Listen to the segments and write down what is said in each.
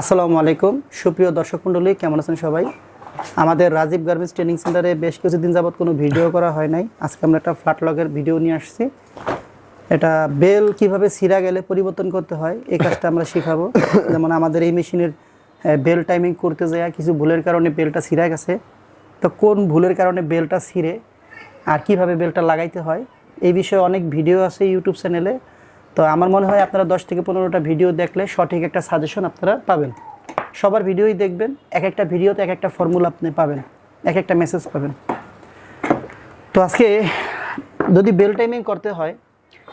আসসালামু আলাইকুম। সুপ্রিয় দর্শক মণ্ডলী, কেমন আছেন সবাই? আমাদের রাজীব গার্মেন্টস ট্রেনিং সেন্টারে বেশ কিছুদিন যাবত কোনো ভিডিও করা হয় নাই। আজকে আমরা একটা ফ্ল্যাট লগের ভিডিও নিয়ে আসছি। এটা বেল কীভাবে সিরা গেলে পরিবর্তন করতে হয়, এই কাজটা আমরা শেখাবো। যেমন আমাদের এই মেশিনের বেল টাইমিং করতে যায় কিছু ভুলের কারণে বেলটা ছিঁড়া গেছে। তো কোন ভুলের কারণে বেলটা ছিঁড়ে আর কীভাবে বেলটা লাগাইতে হয়, এই বিষয়ে অনেক ভিডিও আছে ইউটিউব চ্যানেলে। তো আমার মনে হয় আপনারা দশ থেকে পনেরোটা ভিডিও দেখলে সঠিক একটা সাজেশন আপনারা পাবেন। সবার ভিডিওই দেখবেন এক একটা ভিডিওতে এক একটা ফর্মুলা আপনি পাবেন এক একটা মেসেজ পাবেন। তো আজকে যদি বেল টাইমিং করতে হয়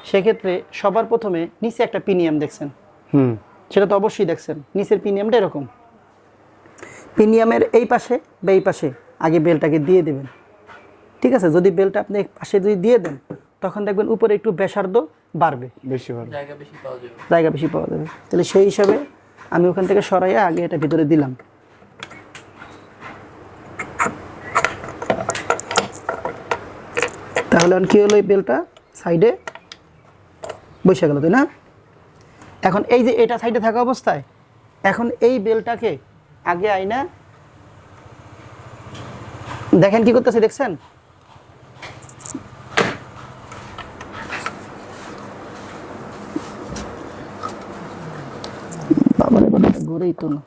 সেক্ষেত্রে সবার প্রথমে নিচে একটা পিনিয়াম দেখছেন। হুম। সেটা তো অবশ্যই দেখছেন। নিচের পিনিয়ামটা এরকম। পিনিয়ামের এই পাশে বা এই পাশে আগে বেলটাকে দিয়ে দেবেন। ঠিক আছে? যদি বেলটা আপনি পাশে যদি দিয়ে দেন তখন দেখবেন উপরে একটু ব্যাসার্ধ বাড়বে। বেশি জায়গা বেশি পাওয়া যাবে। জায়গা বেশি পাওয়া যাবে। তাহলে সেই হিসাবে আমি ওখান থেকে সরাইয়া আগে এটা ভিতরে দিলাম। তাহলে এখন কি হলো এই বেলটা? সাইডে বসে গেল তাই না? এখন এই যে এটা সাইডে থাকা অবস্থায় এখন এই বেলটাকে আগে আইনা দেখেন কি করতেছে দেখছেন? গড়েই তো না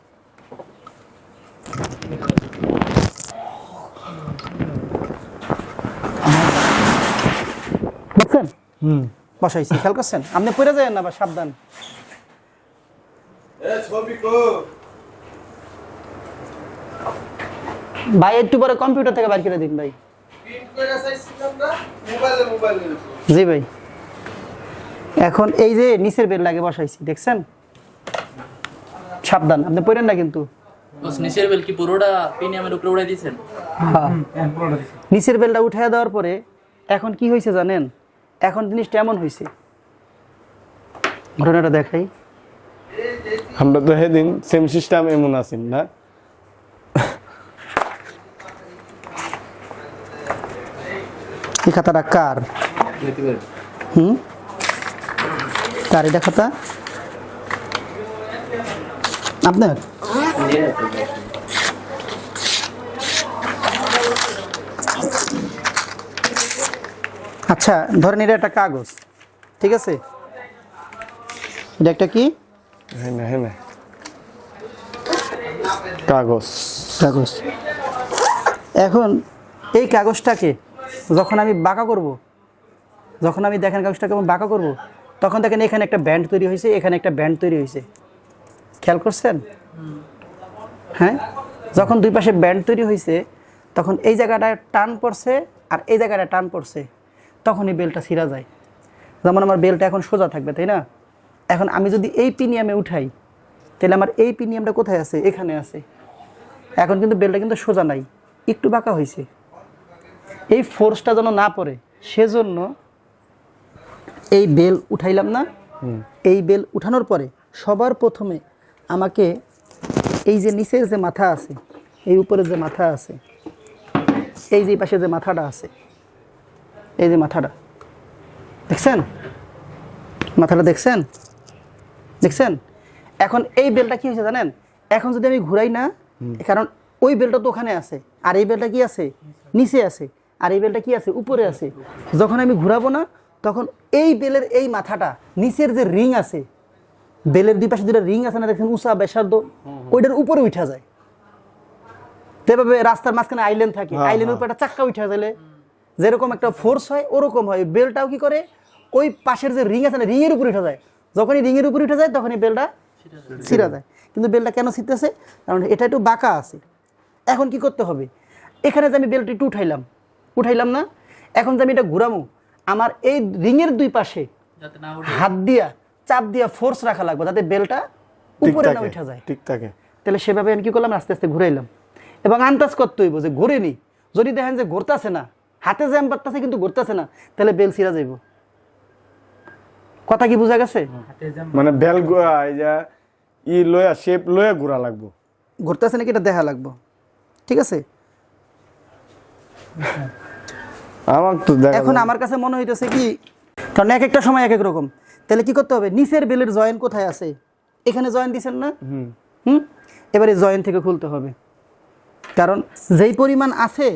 দেখছেন? হুম। বসাইছি খেয়াল করছেন? আপনি পড়ে যায় না বা সাবধান। ভাই একটু পরে কম্পিউটার থেকে বার করে দিন ভাই। জি ভাই। এখন এই যে নিচের বেল লাগে বসাইছি দেখছেন? সাবধান আপনি পড়েন না কিন্তু। নিচের বেল কি পুরোটা প্রিমিয়ামের উপরে উড়াই দিয়েছেন? হ্যাঁ। নিচের বেলটা উঠাইয়া দেওয়ার পরে এখন কি হয়েছে জানেন? এখন জিনিসটা এমন হয়েছে। ঘটনাটা দেখাই। আমরা তো সেদিন সেম সিস্টেম এমন আছি না? এই খাতাটা কার? হুম? কার এটা খাতা? আপনার? আচ্ছা ধরেন এটা একটা কাগজ ঠিক আছে? এটা একটা কি? হ্যাঁ হ্যাঁ না কাগজ। কাগজ। এখন এই কাগজটাকে যখন আমি বাঁকা করব যখন আমি দেখেন কাগজটাকে আমি বাঁকা করব তখন দেখেন এখানে একটা ব্যান্ড তৈরি হয়েছে এখানে একটা ব্যান্ড তৈরি হয়েছে। খেয়াল করছেন? হ্যাঁ? যখন দুই পাশে ব্যান্ড তৈরি হয়েছে তখন এই জায়গাটায় টান পড়ছে আর এই জায়গাটায় টান পড়ছে তখনই বেলটা ছিঁড়া যায়। যেমন আমার বেলটা এখন সোজা থাকবে তাই না? এখন আমি যদি এই পিনিয়ামে উঠাই তাহলে আমার এই পিনিয়ামটা কোথায় আছে? এখানে আছে। এখন কিন্তু বেলটা কিন্তু সোজা নাই একটু বাঁকা হয়েছে এই ফোর্সটা যেন না পড়ে সেজন্য এই বেল উঠাইলাম না। এই বেল উঠানোর পরে সবার প্রথমে আমাকে এই যে নিচের যে মাথা আছে এই উপরে যে মাথা আছে এই যে পাশে যে মাথাটা আছে এই যে মাথাটা দেখছেন? মাথাটা দেখছেন? দেখছেন? এখন এই বেলটা কি হয়েছে জানেন? এখন যদি আমি ঘুরাই না কারণ ওই বেলটা তো ওখানে আছে আর এই বেলটা কি আছে? নিচে আছে আর এই বেলটা কি আছে? উপরে আছে। যখন আমি ঘুরাবো না তখন এই বেলের এই মাথাটা নিচের যে রিং আছে বেলের দুই পাশে দুটো রিং আছে না দেখছেন উষা বেসার্ধ ওইটার উপরে উঠা যায়। তো এভাবে রাস্তার মাঝখানে আইল্যান্ড থাকে হ্যাঁ, আইল্যান্ডের উপরে একটা চাক্কা উঠা গেলে যেরকম একটা ফোর্স হয় ওরকম হয়। বেলটাও কি করে? ওই পাশের যে রিং আছে না রিংয়ের উপরে উঠা যায়। যখনই রিংয়ের উপরে উঠে যায় তখনই বেলটা ছিঁড়া যায়। কিন্তু বেলটা কেন ছিঁড়তেছে? কারণ এটা একটু বাঁকা আছে। এখন কি করতে হবে? এখানে যে আমি বেলটা একটু উঠাইলাম উঠাইলাম না? এখন যে আমি এটা ঘুরামো আমার এই রিংয়ের দুই পাশে হাত দিয়া চাপ দিয়া ফোর্স রাখা লাগবে যাতে বেলটা উপরে না উঠা যায়। ঠিক থাকে। তাহলে সেভাবে আমি কি করলাম? আস্তে আস্তে ঘুরাইলাম এবং আন্দাজ করতে হইব যে ঘুরেনি। যদি দেখেন যে ঘুরতেছে না হাতে জ্যাম পারতেছে কিন্তু ঘুরতেছে না তাহলে বেল ছিঁড়া যাইব। কথা কি বোঝা গেছে? মানে বেল এই যে ই লয়া শেপ লয়া ঘোরা লাগবো। ঘুরতেছে নাকি এটা দেখা লাগবো? ঠিক আছে? আমার তো দেখা এখন আমার কাছে মনে হইতেছে কি কারণ এক একটা সময় এক এক রকম। তাহলে কি করতে হবে? নিচের বেলের জয়েন কোথায় আছে? এখানে জয়েন দিছেন না? হুম। এবারে জয়েন্ট থেকে খুলতে হবে। কারণ যেই পরিমাণ আছে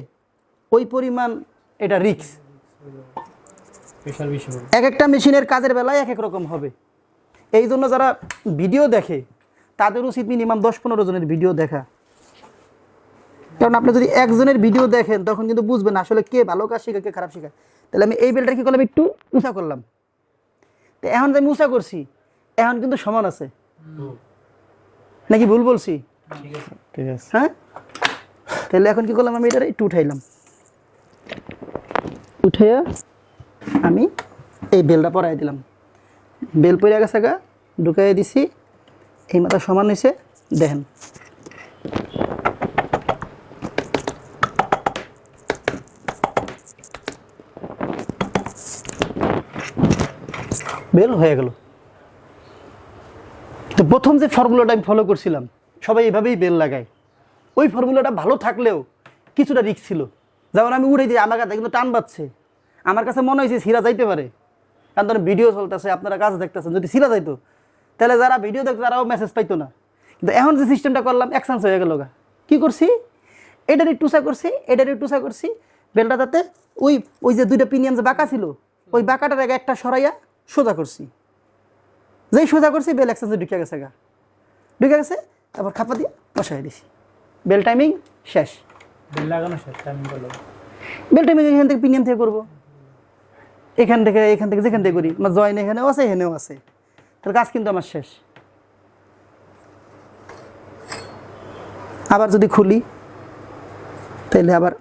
ওই পরিমাণ এটা রিক্স এক একটা মেশিনের কাজের বেলায় এক এক রকম হবে। এই জন্য যারা ভিডিও দেখে তাদের উচিত মিনিমাম দশ পনেরো জনের ভিডিও দেখা। কারণ আপনি যদি একজনের ভিডিও দেখেন তখন কিন্তু বুঝবেন আসলে কে ভালো কাজ শেখায় কে খারাপ শেখায় তাহলে আমি এই বেলটা কি করলাম? একটু উঁচা করলাম। তো এখন যে আমি উঁচা করছি এখন কিন্তু সমান আছে। নাকি ভুল বলছি? ঠিক আছে। হ্যাঁ? তাহলে এখন কি করলাম আমি? এটা একটু উঠাইলাম। উঠাইয়া আমি এই বেলটা পরাই দিলাম। বেল পরে গেছে গা ঢুকাই দিছি। এই মাথা সমান হয়েছে দেখেন। বেল হয়ে গেল। তো প্রথম যে ফর্মুলাটা আমি ফলো করছিলাম, সবাই এভাবেই বেল লাগায়। ওই ফর্মুলাটা ভালো থাকলেও কিছুটা রিক্স ছিল। যেমন আমি উড়ে দিই, আমার কাছে কিন্তু টান পাচ্ছে আমার কাছে মনে হয়েছে সিরা যাইতে পারে। কারণ তখন ভিডিও চলতেছে, আপনারা কাজ দেখতেছেন, যদি সিরা যাইতো, তাহলে যারা ভিডিও দেখতো, তারাও মেসেজ পাইতো না। কিন্তু এখন যে সিস্টেমটা করলাম অ্যাকশান্স হয়ে গেল গা। কী করছি? এটারই টুসা করছি, এটারই টুসা করছি। বেলটা যাতে ওই ওই যে দুইটা পিনিয়াম যে বাঁকা ছিল, ওই বাঁকাটার আগে একটা সরাইয়া সোজা করছি। যেই সোজা করছি বেল অ্যাকশান্সে ঢুকে গেছে গা। ঢুকে গেছে তারপর খাপা দিয়ে বসাই দিছি। বেল টাইমিং শেষ। লাগানো শেষ টাইমিং বেল টাইমিং এখান থেকে পিনিয়াম থেকে করব। এখান থেকে এখান থেকে যেখান থেকে করি। আমার জয়েন এখানেও আছে এখানেও আছে। তাহলে কাজ কিন্তু আমার শেষ। আবার যদি খুলি তাহলে আবার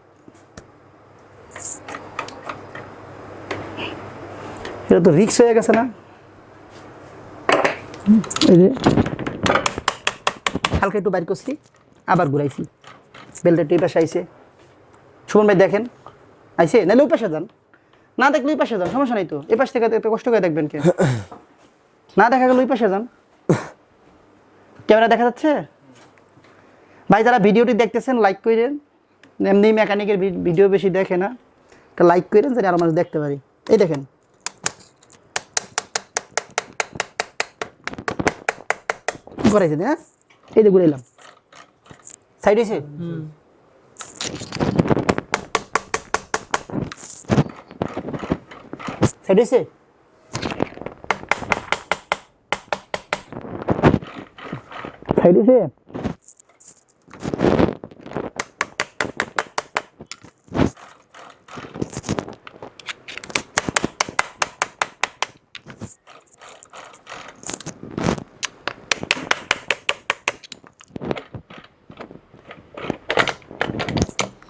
এটা তো রিক্স হয়ে গেছে না? এই যে। হালকা একটু বাইর করছি, আবার ঘুরাইছি। বেলটা একটু পাশে আইছে। সুমন ভাই দেখেন, আইছে? নাহলে ওই পাশে যান। না দেখলে ওই পাশে যান, সমস্যা নাই তো। এই পাশ থেকে এত কষ্ট করে দেখবেন কে? না দেখা গেলে ওই পাশে যান। ক্যামেরা দেখা যাচ্ছে? ভাই, যারা ভিডিওটি দেখতেছেন লাইক করেন এমনি মেকানিকের ভিডিও বেশি দেখে না। তা লাইক করেন যাতে আরও মানুষ দেখতে পারি। এই দেখেন। করাইছে না? এই যে ঘুরাইলাম সাইড হয়েছে সাইড হয়েছে সাইড এসে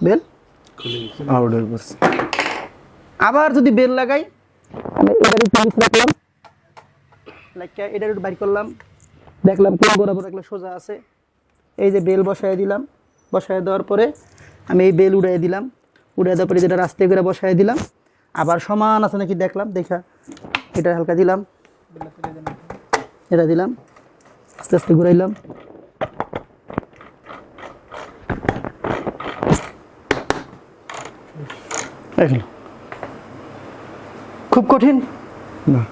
বেল আউট হয়ে পড়ছে আবার যদি বেল লাগাই আমি এটার একটু নিচে রাখলাম। লাইকা এটার একটু বাইর করলাম। দেখলাম কোন বরাবর একটা সোজা আছে। এই যে বেল বসায় দিলাম। বসায় দেওয়ার পরে আমি এই বেল উড়াই দিলাম। উড়াই দেওয়ার পরে যেটা রাস্তায় করে বসায় দিলাম। আবার সমান আছে নাকি দেখলাম দেখা। এটা হালকা দিলাম। এটা দিলাম। আস্তে আস্তে ঘুরাইলাম। দেখুন খুব কঠিন। না।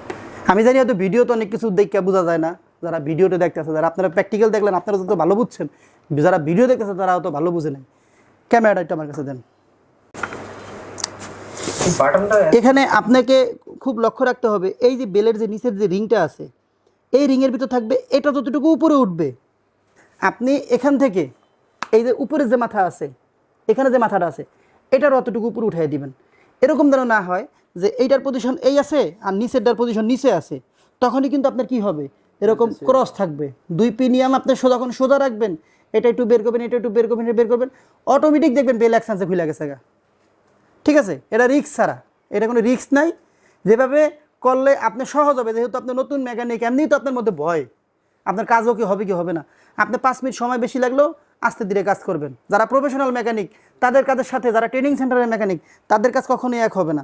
আমি জানি হয়তো ভিডিও তো অনেক কিছু দেখে বোঝা যায় না। যারা ভিডিওতে দেখতেছে যারা আপনারা প্র্যাকটিক্যাল দেখলেন আপনারা যত ভালো বুঝছেন যারা ভিডিও দেখতেছে তারা অত ভালো বুঝে নেই। ক্যামেরাটা একটু আমার কাছে দেন। এখানে আপনাকে খুব লক্ষ্য রাখতে হবে এই যে বেলের যে নিচের যে রিংটা আছে এই রিংয়ের ভিতর থাকবে এটা যতটুকু উপরে উঠবে আপনি এখান থেকে এই যে উপরে যে মাথা আছে এখানে যে মাথাটা আছে এটার অতটুকু উপরে উঠাই দিবেন। এরকম যেন না হয় যে এইটার পজিশন এই আছে আর নিচেরটার পজিশন নিচে আছে তখনই কিন্তু আপনার কি হবে? এরকম ক্রস থাকবে। দুই পিনিয়াম আপনি সোজা যখন সোজা রাখবেন এটা একটু বের করবেন এটা একটু বের করবেন এটা বের করবেন অটোমেটিক দেখবেন বেল অ্যাকশানসে খুলে গেছে গা। ঠিক আছে? এটা রিক্স ছাড়া। এটা কোনো রিক্স নাই। যেভাবে করলে আপনি সহজ হবে যেহেতু আপনি নতুন মেকানিক এমনিই তো আপনার মধ্যে ভয়। আপনার কাজও কি হবে কি হবে না? আপনি পাঁচ মিনিট সময় বেশি লাগলেও আস্তে ধীরে কাজ করবেন। যারা প্রফেশনাল মেকানিক তাদের কাজের সাথে, যারা ট্রেনিং সেন্টারের মেকানিক তাদের কাজ কখনোই এক হবে না।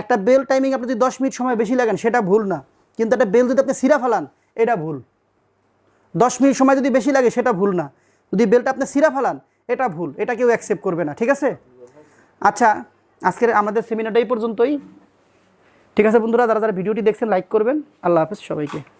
একটা বেল টাইমিং আপনি যদি দশ মিনিট সময় বেশি লাগেন, সেটা ভুল না। কিন্তু একটা বেল যদি আপনি সিরা ফেলান, এটা ভুল। দশ মিনিট সময় যদি বেশি লাগে, সেটা ভুল না। যদি বেলটা আপনি সিরা ফেলান, এটা ভুল। এটা কেউ অ্যাকসেপ্ট করবে না, ঠিক আছে? আচ্ছা আজকের আমাদের সেমিনারটা এই পর্যন্তই। ঠিক আছে বন্ধুরা, যারা যারা ভিডিওটি দেখছেন লাইক করবেন। আল্লাহ হাফেজ সবাইকে।